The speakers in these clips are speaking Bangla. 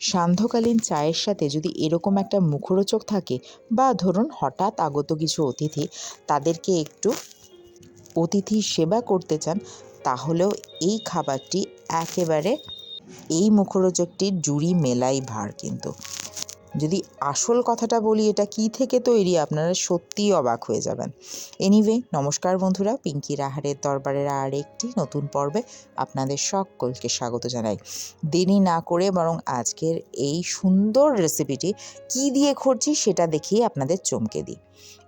সান্ধ্যকালীন চায়ের সাথে যদি এরকম একটা মুখরোচক থাকে বা ধরুন হঠাৎ আগত কিছু অতিথি তাদেরকে একটু অতিথি সেবা করতে চান, তাহলেও এই খাবারটি একেবারে এই মুখরোচকটির জুড়ি মেলাই ভার কিন্তু। যদি আসল কথাটা বলি, এটা কী থেকে তৈরি? আপনারা সত্যিই অবাক হয়ে যাবেন। এনিওয়ে নমস্কার বন্ধুরা, পিঙ্কি রাহারের দরবারের আর একটি নতুন পর্বে আপনাদের সকলকে স্বাগত জানাই। দেরি না করে বরং আজকের এই সুন্দর রেসিপিটি কী দিয়ে করছি সেটা দেখেই আপনাদের চমকে দিই।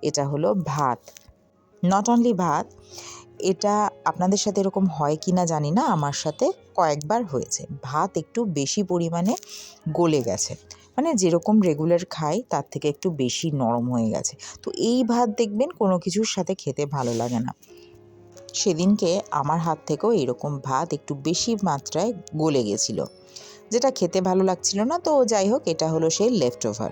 এটা হলো ভাত। নট অনলি ভাত, এটা আপনাদের সাথে এরকম হয় কি না জানি না, আমার সাথে কয়েকবার হয়েছে। ভাত একটু বেশি পরিমাণে গলে গেছে। মানে যেরকম রেগুলার খাই, তার থেকে একটু বেশি নরম হয়ে গেছে। তো এই ভাত দেখবেন কোনো কিছুর সাথে খেতে ভালো লাগে না। সেদিনকে আমার হাত থেকেও এরকম ভাত একটু বেশি মাত্রায় গলে গেছিল। যেটা খেতে ভালো লাগছিল না, তো যাই হোক, এটা হলো সেই লেফট ওভার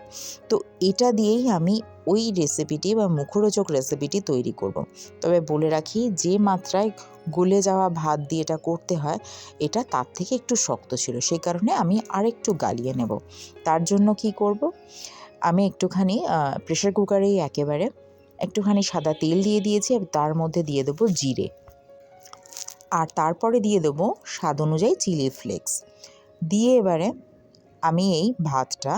তো এটা দিয়েই আমি ওই রেসিপিটি বা মুখরোচক রেসিপিটি তৈরি করব। তবে বলে রাখি, যে মাত্রায় গলে যাওয়া ভাত দিয়ে এটা করতে হয়, এটা তার থেকে একটু শক্ত ছিল। সেই কারণে আমি আরেকটু গালিয়ে নেব। তার জন্য কি করব? আমি একটুখানি প্রেশার কুকারেই একেবারে একটুখানি সাদা তেল দিয়ে দিয়েছি, আর তার মধ্যে দিয়ে দেবো জিরে। আর তারপরে দিয়ে দেবো স্বাদ অনুযায়ী চিলি ফ্লেক্স দিয়ে এবারে আমি এই ভাতটা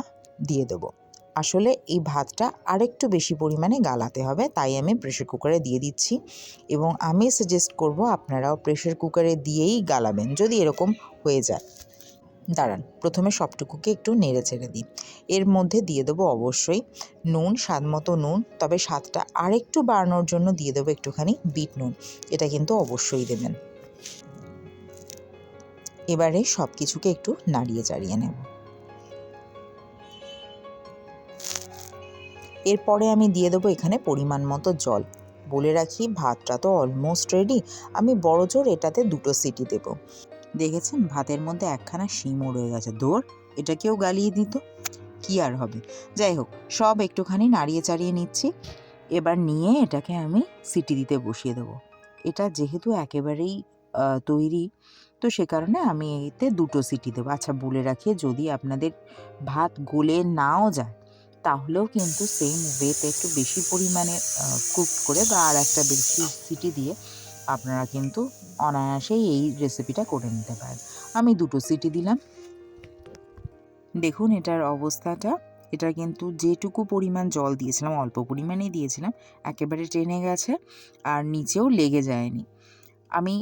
দিয়ে দেবো। আসলে এই ভাতটা আরেকটু বেশি পরিমাণে গালাতে হবে, তাই আমি প্রেশার কুকারে দিয়ে দিচ্ছি এবং আমি সাজেস্ট করব আপনারাও প্রেশার কুকারে দিয়েই গালাবেন, যদি এরকম হয়ে যায়। দাঁড়ান, প্রথমে সবটুকুকে একটু নেড়ে ছেড়ে দিই। এর মধ্যে দিয়ে দেবো অবশ্যই নুন, স্বাদ মতো নুন, তবে স্বাদটা আরেকটু বাড়ানোর জন্য দিয়ে দেবো একটুখানি বিট নুন, এটা কিন্তু অবশ্যই দেবেন। এবারে সব কিছুকে একটু নাড়িয়ে চাড়িয়ে নেব। এরপরে আমি দিয়ে দেবো এখানে পরিমাণ মতো জল। বলে রাখি, ভাতটা তো অলমোস্ট রেডি আমি বড় জোর এটাতে দুটো সিটি দেব। দেখেছেন, ভাতের মধ্যে একখানা শিমও রয়ে গেছে। দৌড় এটা কেউ গালিয়ে দিত? কি আর হবে? যাই হোক, সব একটুখানি নাড়িয়ে চাড়িয়ে নিচ্ছি। এবার নিয়ে এটাকে আমি সিটি দিতে বসিয়ে দেবো। এটা যেহেতু একেবারেই তৈরি তো সে কারণে আমি এতে দুটো সিটি দেবো। আচ্ছা বলে রাখি যদি আপনাদের ভাত গলে নাও যায়, তাহলেও কিন্তু সেম ওয়েতে একটু বেশি পরিমাণে কুক করে বা আর একটা বেশি সিটি দিয়ে আপনারা কিন্তু অনায়াসেই এই রেসিপিটা করে নিতে পারেন। আমি দুটো সিটি দিলাম। দেখুন এটার অবস্থাটা। এটা কিন্তু যেটুকু পরিমাণ জল দিয়েছিলাম, অল্প পরিমাণেই দিয়েছিলাম, একেবারে টেনে গেছে আর নিচেও লেগে যায়নি। আমি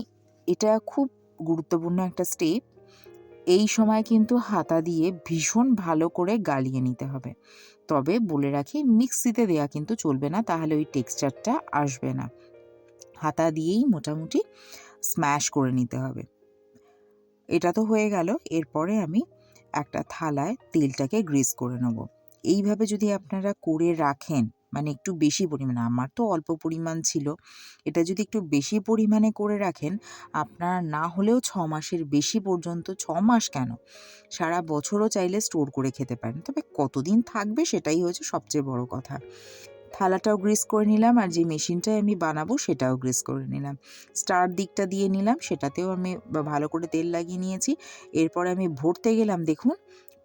এটা খুব গুরুত্বপূর্ণ একটা স্টেপ এই সময় কিন্তু হাতা দিয়ে ভীষণ ভালো করে গালিয়ে নিতে হবে। তবে বলে রাখি, মিক্সিতে দেওয়া কিন্তু চলবে না, তাহলে ওই টেক্সচারটা আসবে না। হাতা দিয়েই মোটামুটি স্ম্যাশ করে নিতে হবে। এটা তো হয়ে গেল, এরপরে আমি একটা থালায় তেলটাকে গ্রিস করে নেব। এইভাবে যদি আপনারা করে রাখেন মানে একটু বেশি পরিমাণে। আমার তো অল্প পরিমাণ ছিল। এটা যদি একটু বেশি পরিমাণে করে রাখেন, আপনার না হলেও ছ মাসের বেশি পর্যন্ত, ছ মাস কেন? সারা বছরও চাইলে স্টোর করে খেতে পারেন। তবে কতদিন থাকবে সেটাই হচ্ছে সবচেয়ে বড় কথা। থালাটাও গ্রিস করে নিলাম আর যে মেশিনটায় আমি বানাবো সেটাও গ্রিস করে নিলাম। স্টার দিকটা দিয়ে নিলাম, সেটাতেও আমি ভালো করে তেল লাগিয়ে নিয়েছি। এরপরে আমি ভরতে গেলাম, দেখুন,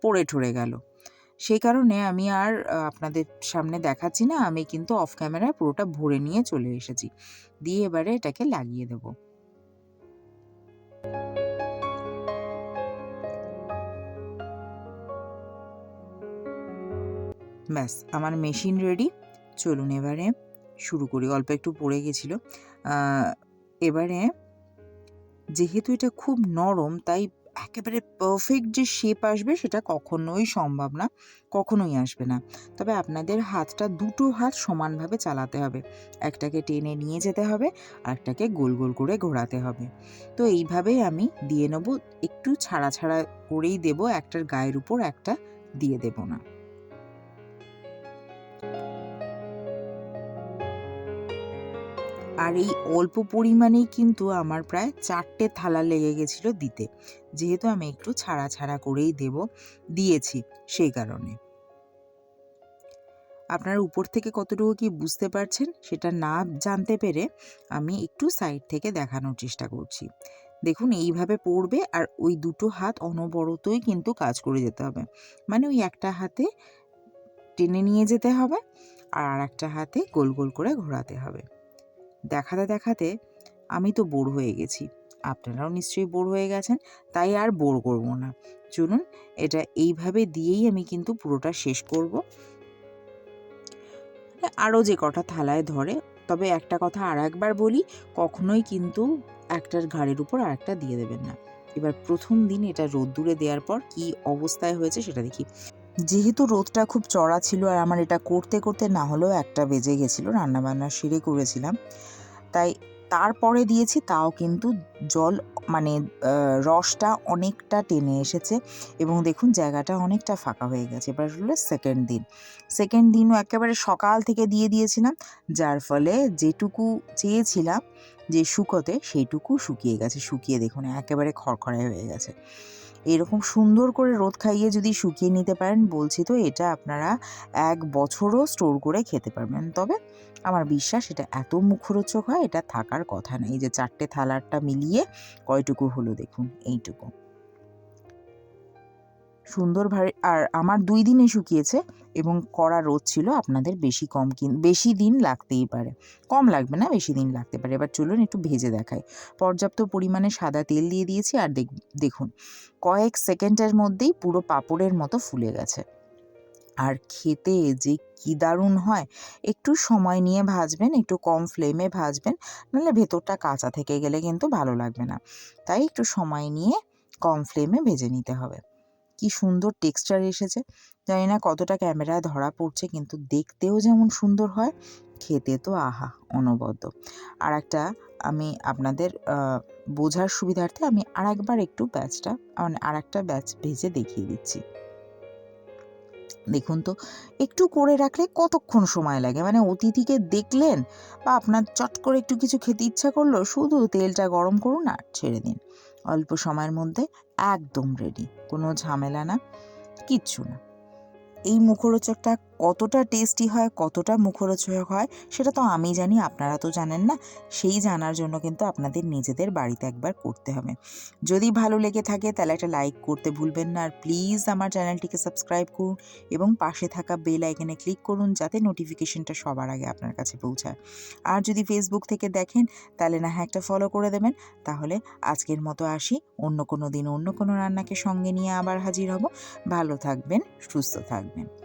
পড়ে ঠরে গেল। সেই কারণে আমি আর আপনাদের সামনে দেখাচ্ছি না। আমি কিন্তু অফ ক্যামেরায় পুরোটা ভরে নিয়ে চলে এসেছি। দিয়ে এবারে এটাকে লাগিয়ে দেব। ব্যাস, আমার মেশিন রেডি চলুন এবারে শুরু করি। অল্প একটু পড়ে গেছিল। এবারে যেহেতু এটা খুব নরম, তাই একেবারে পারফেক্ট যে শেপ আসবে সেটা কখনোই সম্ভব না, কখনোই আসবে না। তবে আপনাদের হাতটা দুটো হাত সমানভাবে চালাতে হবে। একটাকে টেনে নিয়ে যেতে হবে আর একটাকে গোল গোল করে ঘোরাতে হবে। তো এইভাবেই আমি দিয়ে নেব, একটু ছাড়া ছাড়া করেই দেব, একটার গায়ের উপর একটা দিয়ে দেব না। আর এই অল্প পরিমাণেই কিন্তু আমার প্রায় চারটে থালা লেগে গেছিল দিতে। যেহেতু আমি একটু ছাড়া ছাড়া করেই দেব, দিয়েছি সেই কারণে। আপনার উপর থেকে কতটুকু কি বুঝতে পারছেন সেটা না জানতে পেরে আমি একটু সাইড থেকে দেখানোর চেষ্টা করছি। দেখুন, এইভাবে পড়বে আর ওই দুটো হাত অনবরতই কিন্তু কাজ করে যেতে হবে। মানে ওই একটা হাতে টেনে নিয়ে যেতে হবে আর একটা হাতে গোল গোল করে ঘোরাতে হবে। দেখাতে দেখাতে আমি তো বোর হয়ে গেছি। আপনারাও নিশ্চয়ই বোর হয়ে গেছেন, তাই আর বোর করব না। চলুন, এটা এইভাবে দিয়েই আমি কিন্তু পুরোটা শেষ করব। আরও যে কটা থালায় ধরে, তবে একটা কথা আর একবার বলি, কখনোই কিন্তু একটার ঘাড়ের উপর আর একটা দিয়ে দেবেন না। এবার প্রথম দিন এটা রোদ্দুরে দেওয়ার পর কি অবস্থায় হয়েছে সেটা দেখি। যেহেতু রোদটা খুব চড়া ছিল আর আমার এটা করতে করতে না হলেও একটা বেজে গেছিল রান্নাবান্না সেরে করেছিলাম। তাই তারপরে দিয়েছি, তাও কিন্তু জল মানে রসটা অনেকটা টেনে এসেছে এবং দেখুন জায়গাটা অনেকটা ফাঁকা হয়ে গেছে। এবার হলো সেকেন্ড দিন। সেকেন্ড দিনও একেবারে সকাল থেকে দিয়ে দিয়েছিলাম, যার ফলে যেটুকু চেয়েছিলাম যে শুকোতে সেইটুকু শুকিয়ে গেছে। শুকিয়ে দেখুন, একেবারে খড়খড়ে হয়ে গেছে। এরকম সুন্দর করে রোদ খাইয়ে যদি শুকিয়ে নিতে পারেন, বলছি তো এটা আপনারা এক বছরও স্টোর করে খেতে পারবেন। তবে আমার বিশ্বাস এটা এত মুখরোচক হয়, এটা থাকার কথা না এই যে চারটে থালারটা মিলিয়ে কয়টুকু হলো দেখুন, এইটুকু। সুন্দর ভাবে, আর আমার দুই দিনে শুকিয়েছে এবং কড়া রোদ ছিল, আপনাদের বেশি কম কিন, বেশি দিন লাগতেই পারে। কম লাগবে না, বেশি দিন লাগতে পারে। এবার চলুন একটু ভেজে দেখাই। পর্যাপ্ত পরিমাণে সাদা তেল দিয়ে দিয়েছি আর দেখ- দেখুন, কয়েক সেকেন্ডের মধ্যেই পুরো পাপড়ের মতো ফুলে গেছে। আর খেতে যে কি দারুণ হয়, একটু সময় নিয়ে ভাজবেন, একটু কম ফ্লেমে ভাজবেন, নাহলে ভেতরটা কাঁচা থেকে গেলে কিন্তু ভালো লাগবে না। তাই একটু সময় নিয়ে কম ফ্লেমে ভেজে নিতে হবে। কি সুন্দর টেক্সচার এসেছে। জানি না কতটা ক্যামেরায় ধরা পড়ছে, কিন্তু দেখতেও যেমন সুন্দর হয়, খেতে তো আহা, অনবদ্য। আর একটা আমি আপনাদের বোঝার সুবিধার্থে আমি আর একবার একটু ব্যাচটা মানে আর একটা ব্যাচ ভেজে দেখিয়ে দিচ্ছি। দেখুন তো, একটু করে রাখলে কতক্ষণ সময় লাগে? মানে অতিথিকে দেখলেন বা আপনার চট করে একটু কিছু খেতে ইচ্ছা করল, শুধু তেলটা গরম করুন আর ছেড়ে দিন। অল্প সময়ের মধ্যে একদম রেডি কোনো ঝামেলা না কিচ্ছু না। এই মুখরোচকটা কতটা টেস্টি হয়, কতটা মুখরোচক হয়, সেটা তো আমি জানি, আপনারা তো জানেন না। সেই জানার জন্য কিন্তু আপনাদের নিজেদের বাড়িতে একবার করতে হবে। যদি ভালো লেগে থাকে তাহলে একটা লাইক করতে ভুলবেন না। আর প্লিজ আমার চ্যানেলটিকে সাবস্ক্রাইব করুন এবং পাশে থাকা বেল আইকনে ক্লিক করুন যাতে নোটিফিকেশনটা সবার আগে আপনার কাছে পৌঁছায়। আর যদি ফেসবুক থেকে দেখেন তাহলে না হ্যাঁ একটা ফলো করে দেবেন। তাহলে আজকের মতো আসি। অন্য কোনো দিন অন্য কোনো রান্নাকে সঙ্গে নিয়ে আবার হাজির হব। ভালো থাকবেন, সুস্থ থাকবেন।